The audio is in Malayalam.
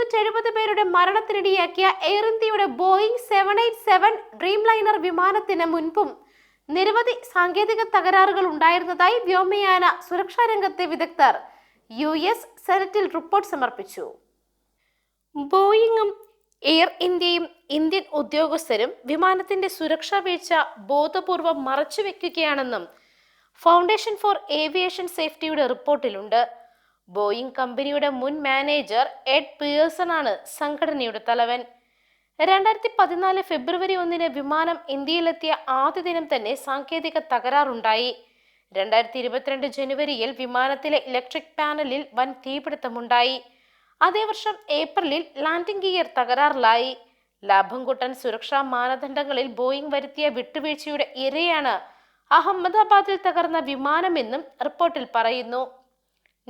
മുന്നൂറ്റി എഴുപത് പേരുടെ മരണത്തിനിടയാക്കിയ എയർ ഇന്ത്യയുടെ Boeing seven eight seven Dreamliner വിമാനത്തിന് മുൻപും നിരവധി സാങ്കേതിക തകരാറുകൾ ഉണ്ടായിരുന്നതായി വ്യോമയാന സുരക്ഷാ രംഗത്തെ വിദഗ്ധർ യു എസ് സെനറ്റിൽ റിപ്പോർട്ട് സമർപ്പിച്ചു. ബോയിങ്ങും എയർ ഇന്ത്യയും ഇന്ത്യൻ ഉദ്യോഗസ്ഥരും വിമാനത്തിന്റെ സുരക്ഷാ വീഴ്ച ബോധപൂർവം മറച്ചുവെക്കുകയാണെന്നും ഫൗണ്ടേഷൻ ഫോർ ഏവിയേഷൻ സേഫ്റ്റിയുടെ റിപ്പോർട്ടിലുണ്ട്. ബോയിങ് കമ്പനിയുടെ മുൻ മാനേജർ എഡ് പിയേഴ്സൺ ആണ് സംഘടനയുടെ തലവൻ. രണ്ടായിരത്തി പതിനാല് ഫെബ്രുവരി ഒന്നിന് വിമാനം ഇന്ത്യയിലെത്തിയ ആദ്യ ദിനം തന്നെ സാങ്കേതിക തകരാറുണ്ടായി. രണ്ടായിരത്തി ഇരുപത്തിരണ്ട് ജനുവരിയിൽ വിമാനത്തിലെ ഇലക്ട്രിക് പാനലിൽ വൻ തീപിടുത്തമുണ്ടായി. അതേ വർഷം ഏപ്രിലിൽ ലാൻഡിംഗ് ഗിയർ തകരാറിലായി. ലാഭം കൂട്ടാൻ സുരക്ഷാ മാനദണ്ഡങ്ങളിൽ ബോയിങ് വരുത്തിയ വിട്ടുവീഴ്ചയുടെ ഇരയാണ് അഹമ്മദാബാദിൽ തകർന്ന വിമാനമെന്നും റിപ്പോർട്ടിൽ പറയുന്നു.